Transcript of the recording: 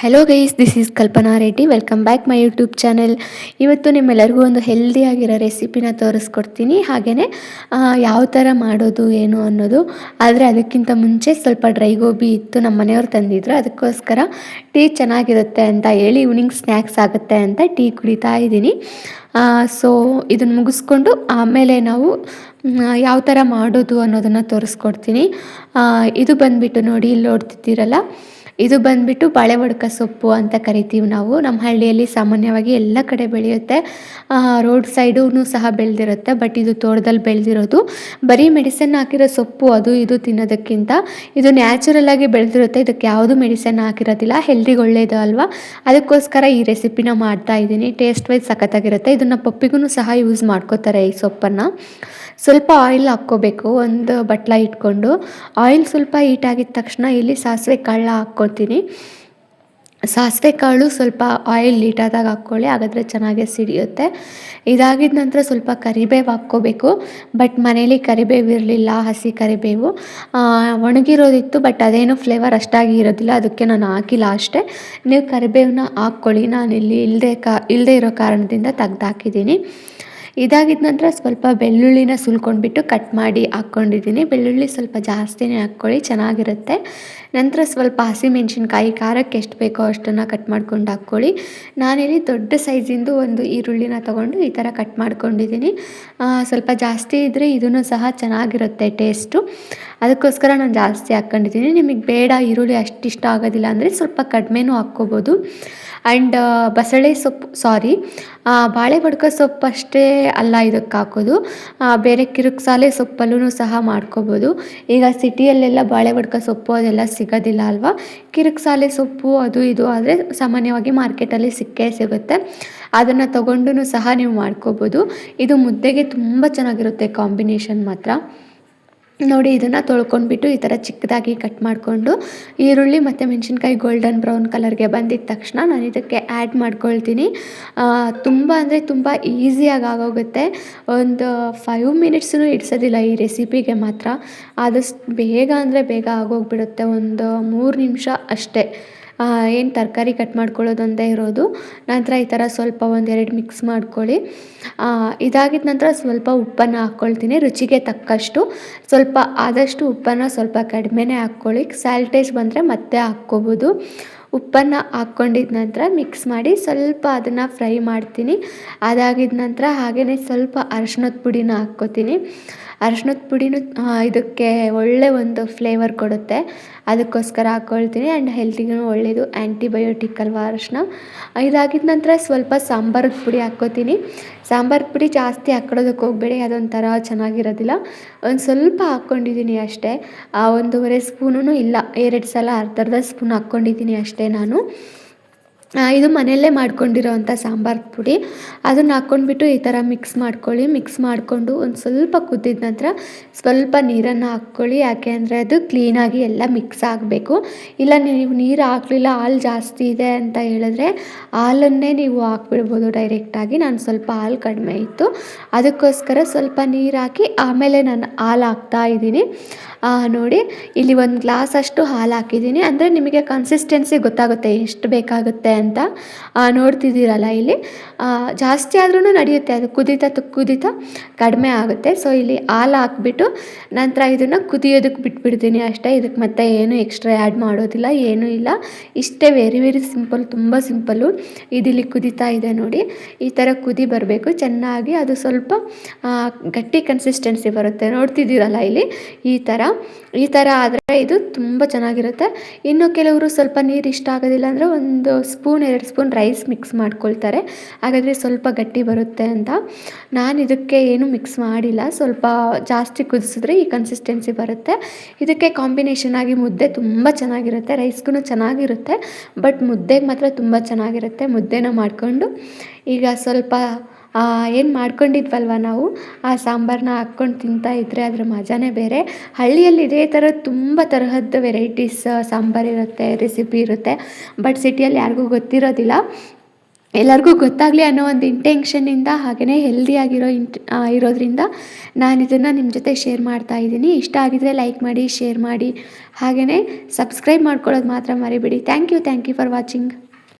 Hello guys this is Kalpana Reddy welcome back my YouTube channel ಇವತ್ತು ನಿಮ್ಮೆಲ್ಲರಿಗೂ ಒಂದು ಹೆಲ್ದಿಯಾಗಿರೋ ರೆಸಿಪಿನ ತೋರಿಸ್ಕೊಡ್ತೀನಿ. ಹಾಗೆಯೇ ಯಾವ ಥರ ಮಾಡೋದು, ಏನು ಅನ್ನೋದು. ಆದರೆ ಅದಕ್ಕಿಂತ ಮುಂಚೆ ಸ್ವಲ್ಪ ಡ್ರೈ ಗೋಬಿ ಇತ್ತು ನಮ್ಮ ಮನೆಯವ್ರು ತಂದಿದ್ರು. ಅದಕ್ಕೋಸ್ಕರ ಟೀ ಚೆನ್ನಾಗಿರುತ್ತೆ ಅಂತ ಹೇಳಿ ಈವ್ನಿಂಗ್ ಸ್ನ್ಯಾಕ್ಸ್ ಆಗುತ್ತೆ ಅಂತ ಟೀ ಕುಡಿತಾ ಇದ್ದೀನಿ. ಸೊ ಇದನ್ನು ಮುಗಿಸ್ಕೊಂಡು ಆಮೇಲೆ ನಾವು ಯಾವ ಥರ ಮಾಡೋದು ಅನ್ನೋದನ್ನು ತೋರಿಸ್ಕೊಡ್ತೀನಿ. ಇದು ಬಂದುಬಿಟ್ಟು ನೋಡಿ, ಇಲ್ಲಿ ನೋಡ್ತಿದ್ದೀರಲ್ಲ. ಇದು ಬಂದ್ಬಿಟ್ಟು ಬಾಳೆ ಒಡ್ಕ ಸೊಪ್ಪು ಅಂತ ಕರಿತೀವಿ ನಾವು. ನಮ್ಮ ಹಳ್ಳಿಯಲ್ಲಿ ಸಾಮಾನ್ಯವಾಗಿ ಎಲ್ಲ ಕಡೆ ಬೆಳೆಯುತ್ತೆ. ರೋಡ್ ಸೈಡೂ ಸಹ ಬೆಳೆದಿರುತ್ತೆ, ಬಟ್ ಇದು ತೋಟದಲ್ಲಿ ಬೆಳೆದಿರೋದು. ಬರೀ ಮೆಡಿಸಿನ್ ಹಾಕಿರೋ ಸೊಪ್ಪು ಅದು ಇದು ತಿನ್ನೋದಕ್ಕಿಂತ ಇದು ನ್ಯಾಚುರಲ್ ಆಗಿ ಬೆಳೆದಿರುತ್ತೆ, ಇದಕ್ಕೆ ಯಾವುದು ಮೆಡಿಸಿನ್ ಹಾಕಿರೋದಿಲ್ಲ, ಹೆಲ್ದಿಗೆ ಒಳ್ಳೆಯದು ಅಲ್ವಾ? ಅದಕ್ಕೋಸ್ಕರ ಈ ರೆಸಿಪಿನ ಮಾಡ್ತಾ ಇದ್ದೀನಿ. ಟೇಸ್ಟ್ ವೈಸ್ ಸಖತ್ತಾಗಿರುತ್ತೆ. ಇದನ್ನು ಪಪ್ಪಿಗೂ ಸಹ ಯೂಸ್ ಮಾಡ್ಕೋತಾರೆ ಈ ಸೊಪ್ಪನ್ನು. ಸ್ವಲ್ಪ ಆಯಿಲ್ ಹಾಕ್ಕೋಬೇಕು, ಒಂದು ಬಟ್ಲ ಇಟ್ಕೊಂಡು. ಆಯಿಲ್ ಸ್ವಲ್ಪ ಹೀಟ್ ಆಗಿದ ತಕ್ಷಣ ಇಲ್ಲಿ ಸಾಸಿವೆ ಕಾಳು ಹಾಕ್ಕೊತೀನಿ ಸಾಸಿವೆ ಕಾಳು ಸ್ವಲ್ಪ ಆಯಿಲ್ ಲೀಟಾದಾಗ ಹಾಕ್ಕೊಳ್ಳಿ, ಹಾಗಾದರೆ ಚೆನ್ನಾಗೆ ಸಿಡಿಯುತ್ತೆ. ಇದಾಗಿದ ನಂತರ ಸ್ವಲ್ಪ ಕರಿಬೇವು ಹಾಕ್ಕೋಬೇಕು ಬಟ್ ಮನೇಲಿ ಕರಿಬೇವು ಇರಲಿಲ್ಲ, ಹಸಿ ಕರಿಬೇವು. ಒಣಗಿರೋದಿತ್ತು ಬಟ್ ಅದೇನು ಫ್ಲೇವರ್ ಅಷ್ಟಾಗಿ ಇರೋದಿಲ್ಲ, ಅದಕ್ಕೆ ನಾನು ಹಾಕಿಲ್ಲ ಅಷ್ಟೇ. ನೀವು ಕರಿಬೇವನ್ನ ಹಾಕ್ಕೊಳ್ಳಿ, ನಾನಿಲ್ಲಿ ಇಲ್ಲದೆ ಕಾ ಇಲ್ಲದೆ ಇರೋ ಕಾರಣದಿಂದ ತೆಗ್ದು ಹಾಕಿದ್ದೀನಿ. ಇದಾಗಿದ ನಂತರ ಸ್ವಲ್ಪ ಬೆಳ್ಳುಳ್ಳಿನ ಸುಲ್ಕೊಂಡ್ಬಿಟ್ಟು ಕಟ್ ಮಾಡಿ ಹಾಕ್ಕೊಂಡಿದ್ದೀನಿ. ಬೆಳ್ಳುಳ್ಳಿ ಸ್ವಲ್ಪ ಜಾಸ್ತಿನೇ ಹಾಕ್ಕೊಳ್ಳಿ, ಚೆನ್ನಾಗಿರುತ್ತೆ. ನಂತರ ಸ್ವಲ್ಪ ಹಸಿಮೆಣ್ಸಿನ್ಕಾಯಿ, ಖಾರಕ್ಕೆ ಎಷ್ಟು ಬೇಕೋ ಅಷ್ಟನ್ನು ಕಟ್ ಮಾಡ್ಕೊಂಡು ಹಾಕ್ಕೊಳ್ಳಿ. ನಾನಿಲ್ಲಿ ದೊಡ್ಡ ಸೈಜಿಂದು ಒಂದು ಈರುಳ್ಳಿನ ತೊಗೊಂಡು ಈ ಥರ ಕಟ್ ಮಾಡ್ಕೊಂಡಿದ್ದೀನಿ. ಸ್ವಲ್ಪ ಜಾಸ್ತಿ ಇದ್ದರೆ ಇದೂ ಸಹ ಚೆನ್ನಾಗಿರುತ್ತೆ ಟೇಸ್ಟು. ಅದಕ್ಕೋಸ್ಕರ ನಾನು ಜಾಸ್ತಿ ಹಾಕ್ಕೊಂಡಿದ್ದೀನಿ ನಿಮಗೆ ಬೇಡ, ಈರುಳ್ಳಿ ಅಷ್ಟು ಇಷ್ಟ ಆಗೋದಿಲ್ಲ ಅಂದರೆ ಸ್ವಲ್ಪ ಕಡಿಮೆನೂ ಹಾಕ್ಕೋಬೋದು. ಆ್ಯಂಡ್ ಬಸಳೆ ಸೊಪ್ಪು ಸಾರಿ ಬಾಳೆ ಬಡ್ಕ ಸೊಪ್ಪು ಅಷ್ಟೇ ಅಲ್ಲ ಇದಕ್ಕೆ ಹಾಕೋದು. ಬೇರೆ ಕಿರುಕ್ಸಾಲೆ ಸೊಪ್ಪಲ್ಲೂ ಸಹ ಮಾಡ್ಕೋಬೋದು. ಈಗ ಸಿಟಿಯಲ್ಲೆಲ್ಲ ಬಾಳೆ ಬಡ್ಕ ಸೊಪ್ಪು ಅದೆಲ್ಲ ಸಿಗೋದಿಲ್ಲ ಅಲ್ವಾ? ಕಿರುಕ್ಸಾಲೆ ಸೊಪ್ಪು ಅದು ಇದು ಆದರೆ ಸಾಮಾನ್ಯವಾಗಿ ಮಾರ್ಕೆಟಲ್ಲಿ ಸಿಕ್ಕೇ ಸಿಗುತ್ತೆ. ಅದನ್ನು ತೊಗೊಂಡು ಸಹ ನೀವು ಮಾಡ್ಕೋಬೋದು. ಇದು ಮುದ್ದೆಗೆ ತುಂಬ ಚೆನ್ನಾಗಿರುತ್ತೆ ಕಾಂಬಿನೇಷನ್ ಮಾತ್ರ. ನೋಡಿ, ಇದನ್ನು ತೊಳ್ಕೊಂಡ್ಬಿಟ್ಟು ಈ ಥರ ಚಿಕ್ಕದಾಗಿ ಕಟ್ ಮಾಡಿಕೊಂಡು ಈರುಳ್ಳಿ ಮತ್ತು ಮೆಣಸಿನ್ಕಾಯಿ ಗೋಲ್ಡನ್ ಬ್ರೌನ್ ಕಲರ್ಗೆ ಬಂದಿದ್ದ ತಕ್ಷಣ ನಾನು ಇದಕ್ಕೆ ಆ್ಯಡ್ ಮಾಡ್ಕೊಳ್ತೀನಿ. ತುಂಬ ಅಂದರೆ ತುಂಬ ಈಸಿಯಾಗಿ ಆಗೋಗುತ್ತೆ. ಒಂದು ಫೈವ್ ಮಿನಿಟ್ಸೂ ಇಡ್ಸೋದಿಲ್ಲ ಈ ರೆಸಿಪಿಗೆ ಮಾತ್ರ. ಆದಷ್ಟು ಬೇಗ ಅಂದರೆ ಬೇಗ ಆಗೋಗ್ಬಿಡುತ್ತೆ. ಒಂದು ಮೂರು ನಿಮಿಷ ಅಷ್ಟೇ. ಏನು ತರಕಾರಿ ಕಟ್ ಮಾಡ್ಕೊಳ್ಳೋದೊಂದೇ ಇರೋದು. ನಂತರ ಈ ಥರ ಸ್ವಲ್ಪ ಒಂದೆರಡು ಮಿಕ್ಸ್ ಮಾಡ್ಕೊಳ್ಳಿ. ಇದಾಗಿದ ನಂತರ ಸ್ವಲ್ಪ ಉಪ್ಪನ್ನು ಹಾಕ್ಕೊಳ್ತೀನಿ. ರುಚಿಗೆ ತಕ್ಕಷ್ಟು. ಸ್ವಲ್ಪ ಆದಷ್ಟು ಉಪ್ಪನ್ನು ಸ್ವಲ್ಪ ಕಡಿಮೆನೇ ಹಾಕ್ಕೊಳ್ಳಿ. ಸ್ಯಾಲ್ಟೇಜ್ ಬಂದರೆ ಮತ್ತೆ ಹಾಕ್ಕೋಬೋದು. ಉಪ್ಪನ್ನು ಹಾಕ್ಕೊಂಡಿದ್ದ ನಂತರ ಮಿಕ್ಸ್ ಮಾಡಿ ಸ್ವಲ್ಪ ಅದನ್ನು ಫ್ರೈ ಮಾಡ್ತೀನಿ. ಅದಾಗಿದ ನಂತರ ಹಾಗೆಯೇ ಸ್ವಲ್ಪ ಅರಶಿನದ ಪುಡಿನ ಹಾಕ್ಕೋತೀನಿ. ಅರಶಿನದ ಪುಡಿನೂ ಇದಕ್ಕೆ ಒಳ್ಳೆ ಒಂದು ಫ್ಲೇವರ್ ಕೊಡುತ್ತೆ. ಅದಕ್ಕೋಸ್ಕರ ಹಾಕ್ಕೊಳ್ತೀನಿ. ಆ್ಯಂಡ್ ಹೆಲ್ತಿಗೂ ಒಳ್ಳೆಯದು ಆ್ಯಂಟಿಬಯೋಟಿಕ್ ಅಲ್ವಾ ಅರಶಿನ? ಇದಾಗಿದ ನಂತರ ಸ್ವಲ್ಪ ಸಾಂಬಾರದ ಪುಡಿ ಹಾಕ್ಕೋತೀನಿ. ಸಾಂಬಾರು ಪುಡಿ ಜಾಸ್ತಿ ಹಾಕ್ಕೊಳೋದಕ್ಕೆ ಹೋಗಬೇಡಿ, ಅದೊಂಥರ ಚೆನ್ನಾಗಿರೋದಿಲ್ಲ. ಒಂದು ಸ್ವಲ್ಪ ಹಾಕ್ಕೊಂಡಿದ್ದೀನಿ ಅಷ್ಟೇ. ಆ, ಒಂದೂವರೆ ಸ್ಪೂನೂ ಇಲ್ಲ. ಎರಡು ಸಲ ಅರ್ಧರ್ಧ ಅರ್ಧ ಸ್ಪೂನ್ ಹಾಕ್ಕೊಂಡಿದ್ದೀನಿ ಅಷ್ಟೇ. ನಾನು. ಇದು ಮನೆಯಲ್ಲೇ ಮಾಡ್ಕೊಂಡಿರೋ ಅಂಥ ಸಾಂಬಾರು ಪುಡಿ. ಅದನ್ನು ಹಾಕ್ಕೊಂಡ್ಬಿಟ್ಟು ಈ ಥರ ಮಿಕ್ಸ್ ಮಾಡ್ಕೊಳ್ಳಿ. ಮಿಕ್ಸ್ ಮಾಡಿಕೊಂಡು ಒಂದು ಸ್ವಲ್ಪ ಕುದ್ದಿದ ನಂತರ ಸ್ವಲ್ಪ ನೀರನ್ನು ಹಾಕ್ಕೊಳ್ಳಿ. ಯಾಕೆ ಅಂದರೆ ಅದು ಕ್ಲೀನಾಗಿ ಎಲ್ಲ ಮಿಕ್ಸ್ ಆಗಬೇಕು. ಇಲ್ಲ, ನೀವು ನೀರು ಹಾಕಲಿಲ್ಲ, ಹಾಲು ಜಾಸ್ತಿ ಇದೆ ಅಂತ ಹೇಳಿದ್ರೆ ಹಾಲನ್ನೇ ನೀವು ಹಾಕ್ಬಿಡ್ಬೋದು ಡೈರೆಕ್ಟಾಗಿ ನಾನು ಸ್ವಲ್ಪ ಹಾಲು ಕಡಿಮೆ ಇತ್ತು. ಅದಕ್ಕೋಸ್ಕರ ಸ್ವಲ್ಪ ನೀರು ಹಾಕಿ ಆಮೇಲೆ ನಾನು ಹಾಲು ಹಾಕ್ತಾ ಇದ್ದೀನಿ. ನೋಡಿ, ಇಲ್ಲಿ ಒಂದು ಗ್ಲಾಸ್ ಅಷ್ಟು ಹಾಲು ಹಾಕಿದ್ದೀನಿ. ಅಂದರೆ ನಿಮಗೆ ಕನ್ಸಿಸ್ಟೆನ್ಸಿ ಗೊತ್ತಾಗುತ್ತೆ ಎಷ್ಟು ಬೇಕಾಗುತ್ತೆ ಅಂತ. ನೋಡ್ತಿದ್ದೀರಲ್ಲ ಇಲ್ಲಿ. ಜಾಸ್ತಿ ಆದ್ರೂ ನಡೆಯುತ್ತೆ. ಅದು ಕುದೀತಾ ಕುದೀತಾ ಕಡಿಮೆ ಆಗುತ್ತೆ. ಸೊ ಇಲ್ಲಿ ಹಾಲು ಹಾಕ್ಬಿಟ್ಟು ನಂತರ ಇದನ್ನು ಕುದಿಯೋದಕ್ಕೆ ಬಿಟ್ಬಿಡ್ತೀನಿ ಅಷ್ಟೇ. ಇದಕ್ಕೆ ಮತ್ತೆ ಏನು ಎಕ್ಸ್ಟ್ರಾ ಆ್ಯಡ್ ಮಾಡೋದಿಲ್ಲ, ಏನೂ ಇಲ್ಲ. ಇಷ್ಟೇ ವೆರಿ ವೆರಿ ಸಿಂಪಲ್ ತುಂಬ ಸಿಂಪಲ್ಲು ಇದಿಲ್ಲಿ ಕುದೀತಾ ಇದೆ ನೋಡಿ. ಈ ಥರ ಕುದಿ ಬರಬೇಕು. ಚೆನ್ನಾಗಿ ಅದು ಸ್ವಲ್ಪ ಗಟ್ಟಿ ಕನ್ಸಿಸ್ಟೆನ್ಸಿ ಬರುತ್ತೆ. ನೋಡ್ತಿದ್ದೀರಲ್ಲ ಇಲ್ಲಿ ಈ ಥರ ಈ ಥರ ಆದರೆ ಇದು ತುಂಬ ಚೆನ್ನಾಗಿರುತ್ತೆ. ಇನ್ನು ಕೆಲವರು ಸ್ವಲ್ಪ ನೀರು ಇಷ್ಟ ಆಗೋದಿಲ್ಲ ಅಂದರೆ ಒಂದು ಸ್ಪೂನ್, ಎರಡು ಸ್ಪೂನ್ ರೈಸ್ ಮಿಕ್ಸ್ ಮಾಡ್ಕೊಳ್ತಾರೆ. ಹಾಗಾದರೆ ಸ್ವಲ್ಪ ಗಟ್ಟಿ ಬರುತ್ತೆ ಅಂತ. ನಾನು ಇದಕ್ಕೆ ಏನು ಮಿಕ್ಸ್ ಮಾಡಿಲ್ಲ. ಸ್ವಲ್ಪ ಜಾಸ್ತಿ ಕುದಿಸಿದ್ರೆ ಈ ಕನ್ಸಿಸ್ಟೆನ್ಸಿ ಬರುತ್ತೆ. ಇದಕ್ಕೆ ಕಾಂಬಿನೇಷನ್ ಆಗಿ ಮುದ್ದೆ ತುಂಬ ಚೆನ್ನಾಗಿರುತ್ತೆ. ರೈಸ್ಗೂ ಚೆನ್ನಾಗಿರುತ್ತೆ. ಬಟ್ ಮುದ್ದೆಗೆ ಮಾತ್ರ ತುಂಬ ಚೆನ್ನಾಗಿರುತ್ತೆ. ಮುದ್ದೆನ ಮಾಡಿಕೊಂಡು ಈಗ ಸ್ವಲ್ಪ ಏನು ಮಾಡ್ಕೊಂಡಿದ್ವಲ್ವ ನಾವು? ಆ ಸಾಂಬಾರನ್ನ ಹಾಕ್ಕೊಂಡು ತಿಂತಾ ಇದ್ದರೆ ಅದರ ಮಜಾನೇ ಬೇರೆ. ಹಳ್ಳಿಯಲ್ಲಿ ಇದೇ ಥರ ತುಂಬ ತರಹದ ವೆರೈಟೀಸ್ ಸಾಂಬಾರು ಇರುತ್ತೆ ರೆಸಿಪಿ ಇರುತ್ತೆ. ಬಟ್ ಸಿಟಿಯಲ್ಲಿ ಯಾರಿಗೂ ಗೊತ್ತಿರೋದಿಲ್ಲ. ಎಲ್ಲರಿಗೂ ಗೊತ್ತಾಗಲಿ ಅನ್ನೋ ಒಂದು ಇಂಟೆನ್ಷನ್ನಿಂದ ಹಾಗೆಯೇ ಹೆಲ್ದಿಯಾಗಿರೋ ಇಂಟ್ ಇರೋದ್ರಿಂದ ನಾನು ಇದನ್ನು ನಿಮ್ಮ ಜೊತೆ ಶೇರ್ ಮಾಡ್ತಾ ಇದ್ದೀನಿ. ಇಷ್ಟ ಆಗಿದರೆ ಲೈಕ್ ಮಾಡಿ ಶೇರ್ ಮಾಡಿ. ಹಾಗೆಯೇ ಸಬ್ಸ್ಕ್ರೈಬ್ ಮಾಡ್ಕೊಳ್ಳೋದು ಮಾತ್ರ ಮರಿಬೇಡಿ. Thank you thank you for watching